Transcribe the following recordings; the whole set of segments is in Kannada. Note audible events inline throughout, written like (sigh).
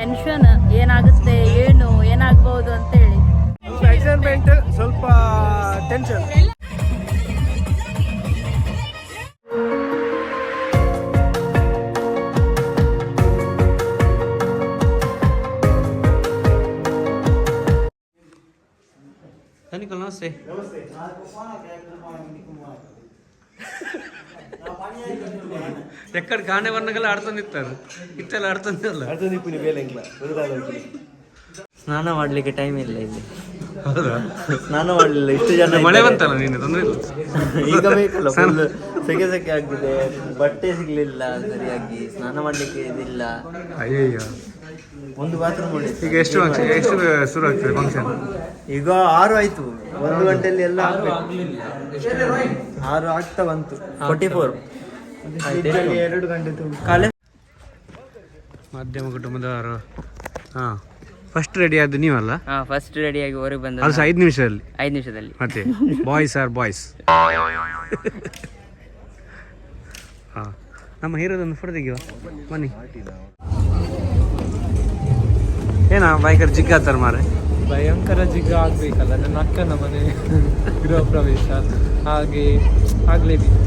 ಟೆನ್ಷನ್ ಏನಾಗುತ್ತೆ ಏನು ಏನಾಗಬಹುದು ಅಂತ ಹೇಳಿ ಸ್ವಲ್ಪ ಟೆನ್ಷನ್ ಎಕ್ಕಡ ಕಾಣೆ ವರ್ಣಗೆಲ್ಲ ಆಡ್ತಂದಿರ್ತಾರೆ ಇತ್ತೆಲ್ಲ ಆಡ್ತಂದಿರಲ್ಲ ಸ್ನಾನ ಮಾಡ್ಲಿಕ್ಕೆ ಟೈಮ್ ಇಲ್ಲ ಇಲ್ಲಿ. ಹೌದಾ? ಸ್ನಾನ ಮಾಡಲಿಲ್ಲ ಇಷ್ಟು ಜನ ಮಳೆ ಬಂತಲ್ಲ ನೀನು ತೊಂದ್ರೆ ಇಲ್ಲ? ಈಗ ಬೇಕಲ್ಲ ಫುಲ್ ಸೆಕೆ ಸೆಕೆ ಆಗಿದೆ. ಬಟ್ಟೆ ಸಿಗ್ಲಿಲ್ಲ ಸರಿಯಾಗಿ ಸ್ನಾನ ಮಾಡ್ಲಿಕ್ಕೆ ಇದಿಲ್ಲ. ಅಯ್ಯಯ್ಯೋ. ಒಂದು ಬಾತ್ರೂಮ್ ಈಗ ಎಷ್ಟು ಫಂಕ್ಷನ್ ಎಷ್ಟು ಶುರು ಆಗ್ತದೆ ಫಂಕ್ಷನ್ ಈಗ ಆರು ಆಯ್ತು. ಒಂದು ಗಂಟೆಯಲ್ಲಿ ಎಲ್ಲ ಆಗ್ಬೇಕು. ಆರು ಆಗ್ತಾ ಬಂತು. ಫೋರ್ಟಿ ಫೋರ್ ಎರಡು ಗಂಟೆ ತುಂಬ ಕಾಲೇ ಮಧ್ಯಮ ಕುಟುಂಬದವರು ಹಾ. ಫಸ್ಟ್ ರೆಡಿ ಆದ್ದು ನೀವಲ್ಲ? ಹಾ ಫಸ್ಟ್ ರೆಡಿಯಾಗಿ ಹೊರಗೆ ಬಂದ ಅದು ಐದು ನಿಮಿಷದಲ್ಲಿ? ಐದು ನಿಮಿಷದಲ್ಲಿ. ಮತ್ತೆ ಬಾಯ್ಸ್ ಆರ್ ಬಾಯ್ಸ್ ಹಾ. ನಮ್ಮ ಹೀರೋದೊಂದು ಫೋಟೋ ತೆಗಿಯುವ. ಬನ್ನಿ. ಏನ ಬೈಕರ್ ಜಿಗ್ಗಾತಾರ ಮಾರೆ ಭಯಂಕರ ಜಿಗ್ಗ ಆಗ್ಬೇಕಲ್ಲ ನನ್ನ ಅಕ್ಕನ ಮನೆ ಗೃಹ ಪ್ರವೇಶ. ಹಾಗೆ ಆಗ್ಲೇಬೇಕು.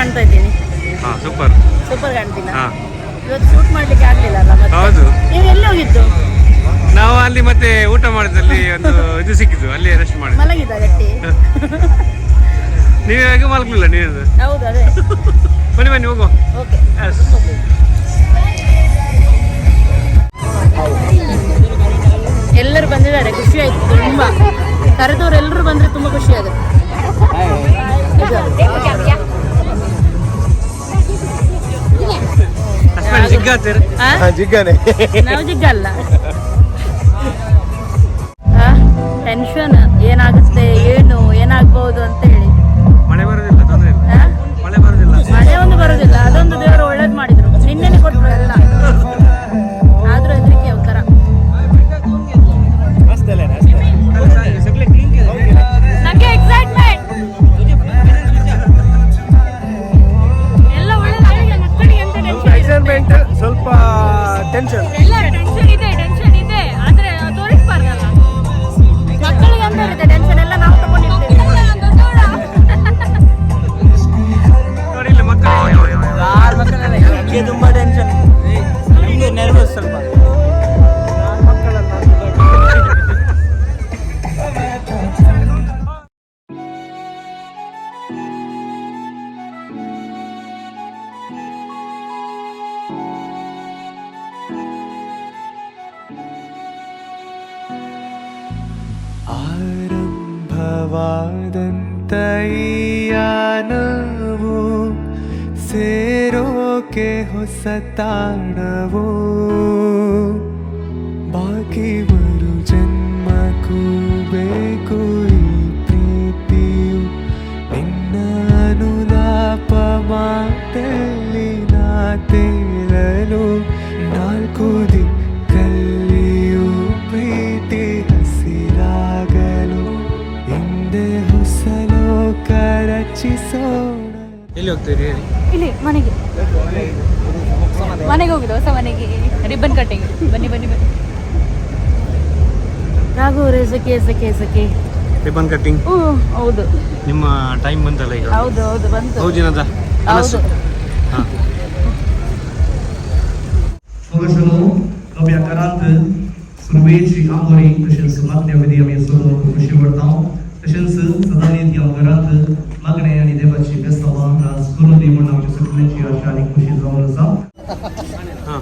ಕಾಣ್ತಾ ಇದ್ದೀನಿ. ಹಾ ಸೂಪರ್. ಸೂಪರ್ ಕಾಣ್ತೀನಿ ಹಾ. ಇವತ್ತು ಶೂಟ್ ಮಾಡ್ಲಿಕ್ಕೆ ಆಗ್ಲಿಲ್ಲ ಅಲ್ಲ ಮತ್ತೆ? ಹೌದು. ನೀವು ಎಲ್ಲಿ ಹೋಗಿದ್ದು? ನಾವು ಅಲ್ಲಿ ಮತ್ತೆ ಊಟ ಮಾಡಿದಲ್ಲಿ ಒಂದು ಇದು ಸಿಕ್ಕಿದ್ದು ಅಲ್ಲಿ ರೆಸ್ಟ್ ಮಾಡಿ ಮಲಗಿದ ಗಟ್ಟಿ? ನೀವು ಹೇಗೆ ಮಲಗಲಿಲ್ಲ ನೀವು? ಹೌದು ಅದೇ. ಬನ್ನಿ ಬನ್ನಿ ಹೋಗುವ. ಓಕೆ. ಎಲ್ಲರೂ ಬಂದಿದ್ದಾರೆ ಖುಷಿ ಆಯ್ತು ತುಂಬಾ. ಕರೆದವರು ಎಲ್ಲರೂ ಬಂದ್ರೆ ತುಂಬಾ ಖುಷಿ ಆಗುತ್ತೆ. ಹಸ್ಬೆಂಡ್ ಜಿಗ್ಗಾತೀರ ಆ? ಜಿಗ್ಗಾನೆ. ನಾವು ಜಿಗ್ಗಲ್ಲ. ಟೆನ್ಷನ್ ಏನಾಗುತ್ತೆ ಯಾನವು ಸೇರೋಕೆ ಹೊಸ ತಾಣವು. ಎಲ್ಲಿ ಹೋಗ್ತೀರಿ ಹೇಳಿ. ಇಲ್ಲಿ ಮನೆಗೆ. ಮನೆಗೆ ಹೋಗುದು ಹೊಸ ಮನೆಗೆ ರಿಬ್ಬನ್ ಕಟ್ಟಿಂಗ್ ಬನ್ನಿ ಬನ್ನಿ ಬನ್ನಿ. ರಾಘವರೇ ಸಖೆ ಸಖೆ ಸಖೆ. ರಿಬ್ಬನ್ ಕಟ್ಟಿಂಗ್ ಹ್ಞೂ ಹೌದು. ನಿಮ್ಮ ಟೈಮ್ ಬಂತಲ್ಲ ಈಗ? ಹೌದು ಹೌದು ಬಂತು. ಹೌಜಿನದ ಹೌದು. ಹಾ. Păgășălu, Nobia Carant, Survegi, Amori, tășens Magnia ಖುಷಿ mi solo și vortau, ಮಗನೇ ಅನಿ ದೇವಶಿ ಬೆಸ್ಸ್ಲಾಹ್ ರಾ ಸ್ಕೂಲ್ ನಿಮಣ್ಣ ಅವಕ್ಕೆ ಸುಖನೆ ಚಾಲಿ ಖುಷಿ ಜೋರಸ ಹಾ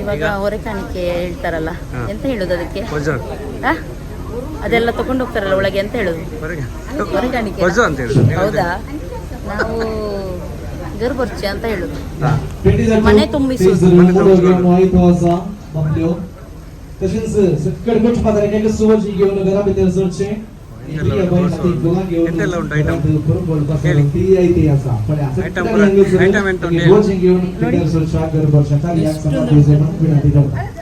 ಈಗ? ಅವರಾಣಿಕೆ ಹೇಳ್ತಾರಲ್ಲ ಅಂತ ಹೇಳೋದು ಅದಕ್ಕೆ? ಅದೆಲ್ಲ ತಕೊಂಡ ಹೋಗ್ತಾರಲ್ಲ ಒಳಗೆ ಅಂತ ಹೇಳುದು? ಹೊರಗೆ. ಹೊರಗಾಣಿಕೆ ಅಂತ ಹೌದಾ? ನಾವು ಜರ್ಬರ್ಚಿ ಅಂತ ಹೇಳುದು. ಮನೆ ತುಂಬಿಸಿ. Entonces, ¿qué es lo que tiene que es lo que tiene que es lo que tiene que es lo que tiene que es lo que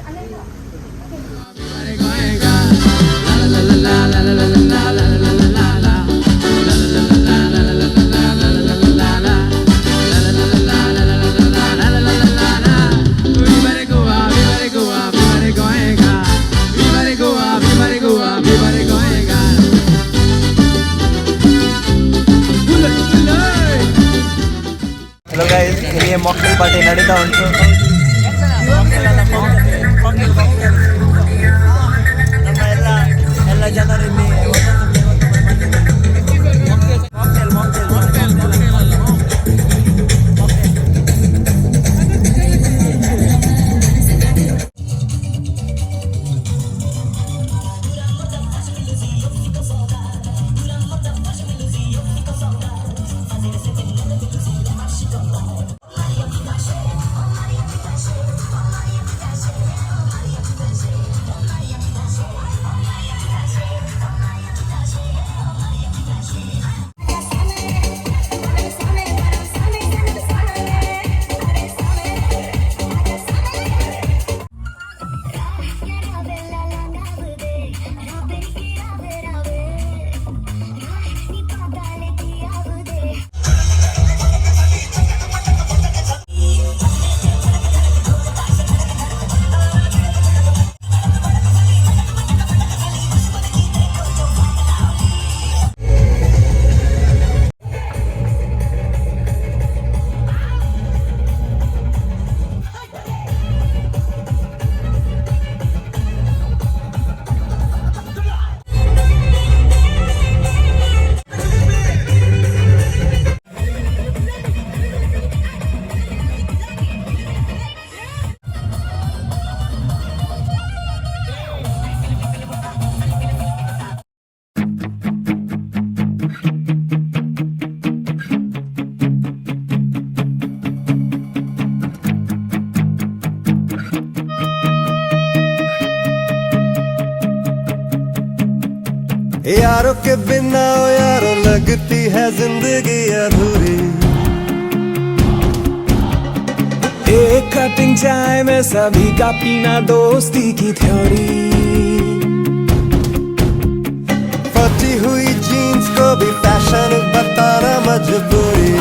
यारों के बिना ओ यारो लगती है ज़िंदगी अधूरी। एक कटिंग चाय में सभी का पीना दोस्ती की थ्योरी। फटी हुई जीन्स को भी फ़ैशन बताना मजबूरी।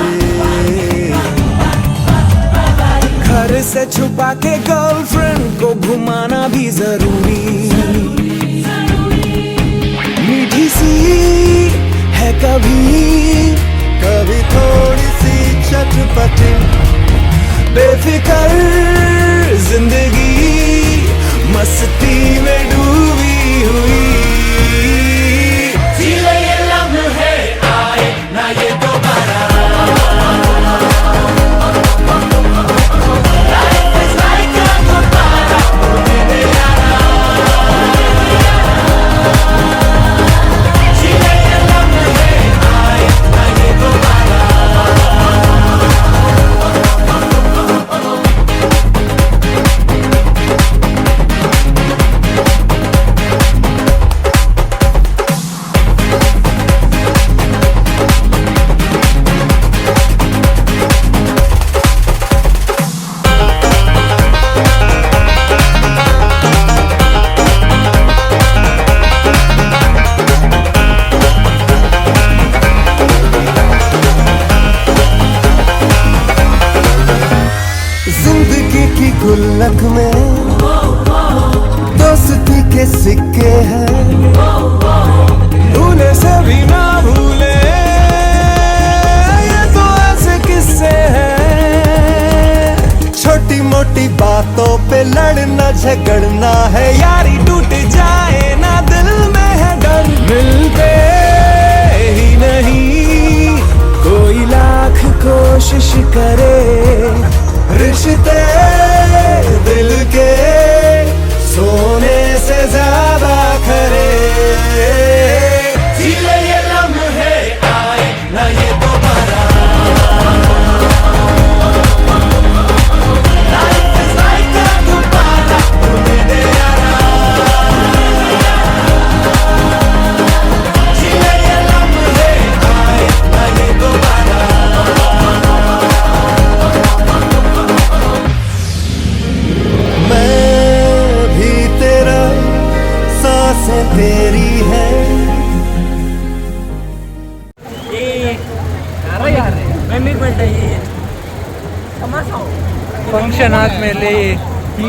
घर से छुपा के गर्लफ्रेंड को घुमाना भी ज़रूरी। कभी कभी थोड़ी सी चटपटी। बेफिकर ज़िंदगी मस्ती में डूबी हुई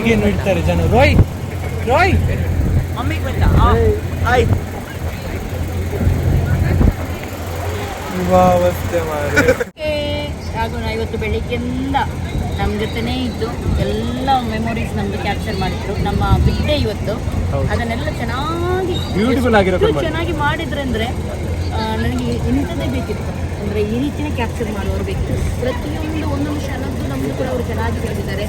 ಹೀಗೇನು ಇಡ್ತಾರೆ ಜನ ರೋಯ್ ರೋಯ್. ಅವಸ್ಥೆ ಇವತ್ತು ಬೆಳಿಗ್ಗೆಯಿಂದ ನಮ್ಮ ಜೊತೆನೇ ಇದ್ದು ಎಲ್ಲ ಮೆಮೊರೀಸ್ ನಮ್ದು ಕ್ಯಾಪ್ಚರ್ ಮಾಡಿದ್ರು. ನಮ್ಮ ಬಿಡ್ಡೆ ಇವತ್ತು. ಅದನ್ನೆಲ್ಲ ಚೆನ್ನಾಗಿ ಚೆನ್ನಾಗಿ ಮಾಡಿದ್ರೆ ಅಂದ್ರೆ ನನಗೆ ಇಂಥದ್ದೇ ಬೇಕಿತ್ತು. ಅಂದ್ರೆ ಈ ರೀತಿನೇ ಕ್ಯಾಪ್ಚರ್ ಮಾಡುವವರು ಬೇಕು ಪ್ರತಿಯೊಂದು ಒಂದೊಂದು ಕ್ಷಣದ್ದು ನಮ್ದು ಕೂಡ ಅವರು ಚೆನ್ನಾಗಿ ಹೇಳಿದ್ದಾರೆ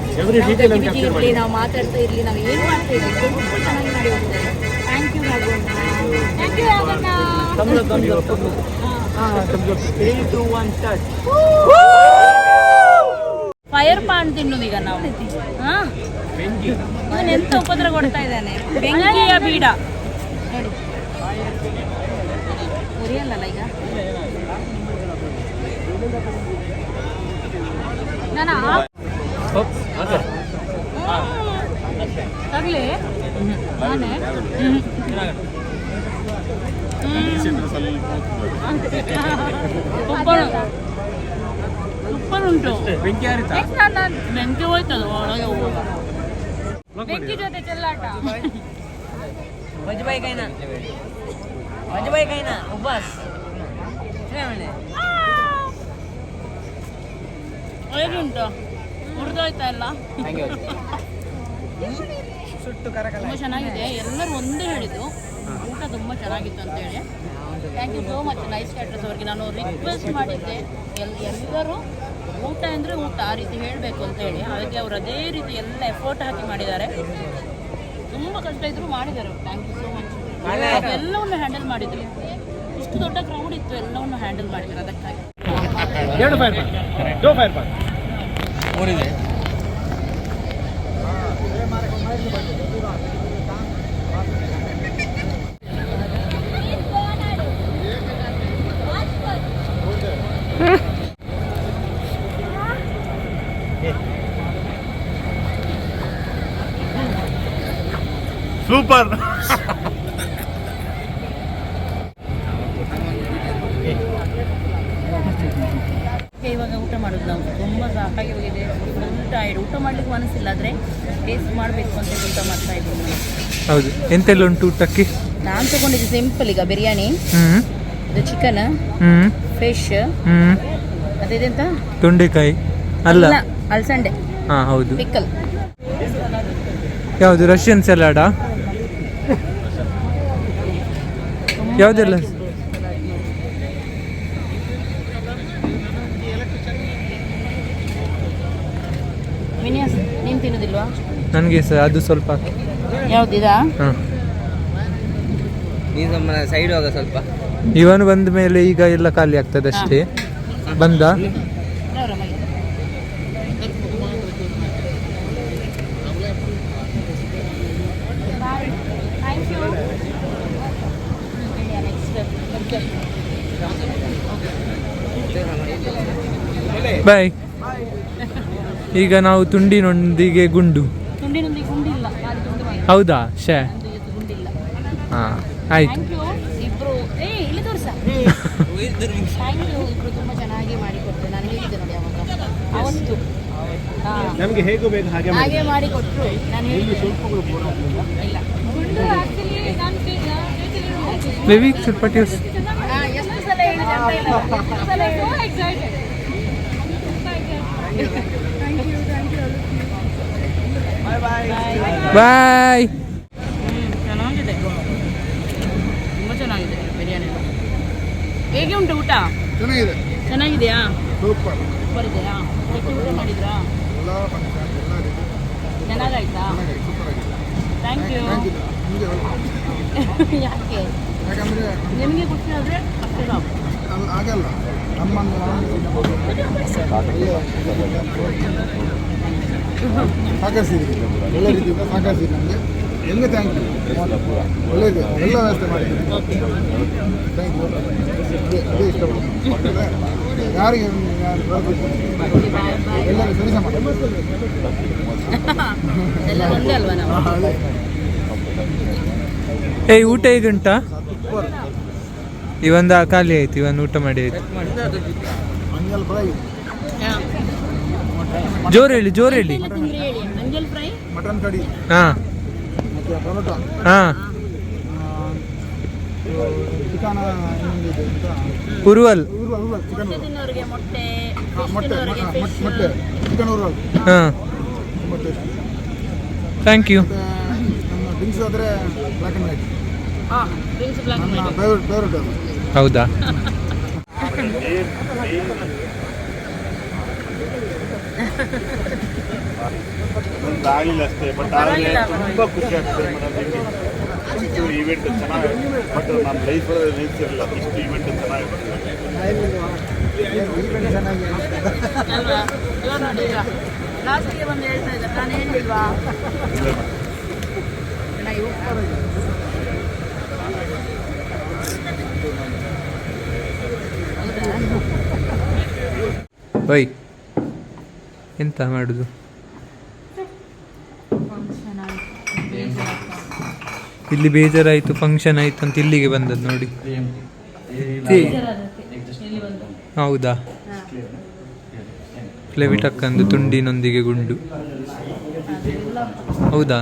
ಇರಲಿ ನಾವು ಮಾತಾಡ್ತಾ ಇರಲಿ ನಾವು ಏನು ಮಾಡ್ತಾ ಇರಲಿ ತುಂಬ ಚೆನ್ನಾಗಿ ಮಾಡಿ ಹೋಗ್ತಾರೆ thank you Raghavanna thank you Raghavanna fire paan ತಿನ್ನೋದು ಈಗ ನಾವು. ಹಾ? ಇವನು ಎಂತ ಉಪದ್ರ ಕೊಡ್ತಾ ಇದ್ದಾನೆ? ಬೆಂಕಿಯ ಬೀಡ. ನೋಡಿ. ಉರಿಯಲ್ಲಲ್ಲ ಈಗ? ಸೂಪರ್ ಉಂಟು ಬೆಂಕಿ ಬೆಂಕಿ ಹೋಯ್ತದ ಒಳಗೆ ಹೋಗುವಾಗ ಬೆಂಕಿ ಜೊತೆ ಚೆಲ್ಲಾಟ. ವಜಬಾಯಿ ಕೈನಾ? ವಜಬಾಯಿ ಕೈನಾ? ಉಬ್ಬಾಸ್. ಹೇಳಿ ಹೇಗುಂಟು ಮುರಿದೋಯ್ತಾ ಎಲ್ಲ? ಸುಟ್ಟು ತುಂಬಾ ಚೆನ್ನಾಗಿದೆ. ಎಲ್ಲರೂ ಒಂದೇ ಹೇಳಿದ್ದು. ಊಟ ತುಂಬಾ ಚೆನ್ನಾಗಿತ್ತು ಅಂತೇಳಿ thank you so much nice caterers ಅವ್ರಿಗೆ. ನಾನು ರಿಕ್ವೆಸ್ಟ್ ಮಾಡಿದ್ದೆ. ಎಲ್ ಎಲ್ಲರೂ ಊಟ ಅಂದರೆ ಊಟ ಆ ರೀತಿ ಹೇಳಬೇಕು ಅಂತೇಳಿ ಅದಕ್ಕೆ ಅವರು ಅದೇ ರೀತಿ ಎಲ್ಲ ಎಫೋರ್ಟ್ ಹಾಕಿ ಮಾಡಿದ್ದಾರೆ. ತುಂಬ ಕಷ್ಟ ಇದ್ರು ಮಾಡಿದ್ದಾರೆ ಥ್ಯಾಂಕ್ ಯು ಸೋ ಮಚ್ ಎಲ್ಲವನ್ನು ಹ್ಯಾಂಡಲ್ ಮಾಡಿದ್ರು. ಇಷ್ಟು ದೊಡ್ಡ ಕ್ರೌಡ್ ಇತ್ತು ಎಲ್ಲವನ್ನು ಹ್ಯಾಂಡಲ್ ಮಾಡಿದ್ರು ಅದಕ್ಕಾಗಿ. ಎರಡು ಫೈರ್ ಪಾನ್ ದೋ ಫೈರ್ ಪಾನ್ ಸೂಪರ್ ಮತ್ತೆ ಇವಾಗ ಊಟ ಮಾಡೋದು ನಾವು ತುಂಬ ಸಾಕಾಗಿ ಹೋಗಿದೆ ಫುಲ್ ಟೈರ್ಡ್ ಊಟ ಮಾಡ್ಲಿಕ್ಕೆ ಮನಸ್ಸಿಲ್ಲ ಆದರೆ ಟೇಸ್ಟ್ ಮಾಡಬೇಕು ಅಂತ ಊಟ ಮಾಡ್ತಾ ಇದ್ದೀನಿ. ಹೌದು. ಎಂತೆಲ್ಲ ಉಂಟು ಊಟಕ್ಕೆ ನಾನು ತಗೊಂಡಿದ್ದು ಸಿಂಪಲ್ ಈಗ ಬಿರಿಯಾನಿ. ಹ್ಮ್. ಇದು ಚಿಕನ್ ಹ್ಮ್. ಫಿಶ್ ಹ್ಮ್. ಅದೇದೆಂತ ತೊಂಡೆಕಾಯಿ. ಅಲ್ಲ. ಅಲ್ಸಂಡೆ. ಹಾ ಹೌದು. ಪಿಕ್ಕಲ್ ಯಾವುದು ರಷ್ಯನ್ ಸಲಾಡಾ ಯಾವುದೆಲ್ಲ? ನನಗೆ ಸರ್ ಅದು ಸ್ವಲ್ಪ. ಯಾವುದಿದಾ? ಹಾಂ. ನೀನು ಸುಮ್ಮನೆ ಸೈಡ್ ಹೋಗ ಸ್ವಲ್ಪ. ಇವನು ಬಂದ ಮೇಲೆ ಈಗ ಎಲ್ಲ ಖಾಲಿ ಆಗ್ತದೆ ಅಷ್ಟೇ. ಬಂದ? ಥ್ಯಾಂಕ್ ಯು ಬಾಯ್ ಈಗ ನಾವು ತುಂಡಿನೊಂದಿಗೆ ಗುಂಡು ತುಂಡಿನೊಂದಿಗೆ ಗುಂಡಿಲ್ಲ ಖಾಲಿ ತುಂಡು ಮಾತ್ರ. ಹೌದಾ? ಶೇ. ಹಾಂ ಆಯ್ತು. ಥ್ಯಾಂಕ್ ಯು ಇಬ್ರು ಏ ಇಲ್ಲಿ ತೋರ್ಸ. ಥ್ಯಾಂಕ್ ಯು ಇಬ್ರು ತುಂಬ ಚೆನ್ನಾಗಿ ಮಾಡಿಕೊಟ್ರು. ನಾನು ಹೇಳಿದ್ದೆ ನೋಡಿ ಅವಾಗ. ಅವತ್ತು. ಹಾ. ನಮಗೆ ಹೇಗೂ ಬೇಕು ಹಾಗೆ ಹಾಗೆ ಮಾಡಿಕೊಟ್ರು. ನಾನು ಹೇಳಿದ್ದೆ. ಇಲ್ಲ. ಗುಂಡು ಆಕ್ಚುಲಿ ನಾನು. ಬೇಬಿ ಸ್ವಲ್ಪ ಹಾ, ಎಷ್ಟು ಸಲ ಹೇಳಿದೆ ಅಂತ ಇಲ್ಲ ಎಷ್ಟು ಸಲ ಹೇಳಿದೆ? ಬಾಯ್ ಹ್ಮ್, ಚೆನ್ನಾಗಿದೆ. ತುಂಬ ಚೆನ್ನಾಗಿದೆ ಬಿರಿಯಾನಿ ಹೇಗೆ ಉಂಟು ಊಟ ಚೆನ್ನಾಗಿದೆ ಚೆನ್ನಾಗಿದೆಯಾ ಸೂಪರ್ ಸೂಪರ್ ಇದೆಯಾ ಎಷ್ಟು ಊಟ ಮಾಡಿದ್ರಾ ಚೆನ್ನಾಗಾಯ್ತಾ ಥ್ಯಾಂಕ್ ಯು ಯಾಕೆ ನಿಮಗೆ ಖುಷಿ ಆದರೆ ಅಷ್ಟೇ ಆಗಲ್ಲ ನಮ್ಮನ್ನು ಸಾಕರಿಸಿದ್ರಿ ಒಳ್ಳೆ ರೀತಿಯಿಂದ ಸಾಕರಿಸಿದ್ರಿ ನಮಗೆ. ಎಲ್ಲ ಥ್ಯಾಂಕ್ ಯು ಒಳ್ಳೆಯದು ಎಲ್ಲ ವ್ಯವಸ್ಥೆ ಮಾಡಿದ್ದೀರಿ ಥ್ಯಾಂಕ್ ಯು ಅದೇ ಅದೇ ಇಷ್ಟಪಡ್ತೀನಿ. ಯಾರಿಗೆ ಯಾರು? ಎಲ್ಲರಿಗೂ ಎಲ್ಲ ನಾವು ಏಯ್ ಊಟ ಹೇಗುಂಟಾ? ಇವೊಂದು ಖಾಲಿ ಆಯ್ತು ಇವನ್ ಊಟ ಮಾಡಿ ಆಯ್ತು. ಜೋರು ಹೇಳಿ ಜೋರು ಹೇಳಿ. ಅಂಜಲ್ ಫ್ರೈ? ಮಟನ್ ಕಡಿ. ಹಾ. ಮತ್ತು ಪರೋಟ ಹಾಂ. ಚಿಕನ್ ಉರುವಲ್ ಮೊಟ್ಟೆ ಮೊಟ್ಟೆ ಚಿಕನ್ ಉರುವಲ್ ಹಾ. ಥ್ಯಾಂಕ್ ಯು ಡ್ರಿಂಕ್ಸ್ ಆದರೆ ಬ್ಲ್ಯಾಕ್ ಆ್ಯಂಡ್ ವೈಟ್ ಹೌದಾ? (laughs) ಒಂದು ಆಗಲಿಲ್ಲ ಅಷ್ಟೇ ಬಟ್ ಆದರೆ ತುಂಬ ಖುಷಿ ಆಗ್ತದೆ ಮೇಡಮ್ ಇಲ್ಲಿ ಇಷ್ಟು ಇವೆಂಟ್ ಚೆನ್ನಾಗಿ ಬಟ್ ನಮ್ಮ ಲೈಫಲ್ಲಿ ನಿಲ್ಸಿರಲಿಲ್ಲ ಇಷ್ಟು ಇವೆಂಟ್ ಚೆನ್ನಾಗಿ ಅಲ್ವಾ ಎಲ್ಲ ನೋಡಿ ಈಗ. ಲಾಸ್ಟಿಗೆ ಬಂದು ಹೇಳ್ತಾ ಇದ್ದಾರೆ ನಾನು ಹೇಳಿಲ್ವಾ? ಚೆನ್ನಾಗಿ ಉಪ್ಪು ಬೈ. ಎಂತ ಮಾಡುದು? ಇಲ್ಲಿ ಬೇಜಾರಾಯಿತು ಫಂಕ್ಷನ್ ಆಯ್ತು ಅಂತ ಇಲ್ಲಿಗೆ ಬಂದದ್ದು ನೋಡಿ. ಹೌದಾ? ಫ್ಲೆವಿಟಕ್ಕಂದು ತುಂಡಿನೊಂದಿಗೆ ಗುಂಡು. ಹೌದಾ?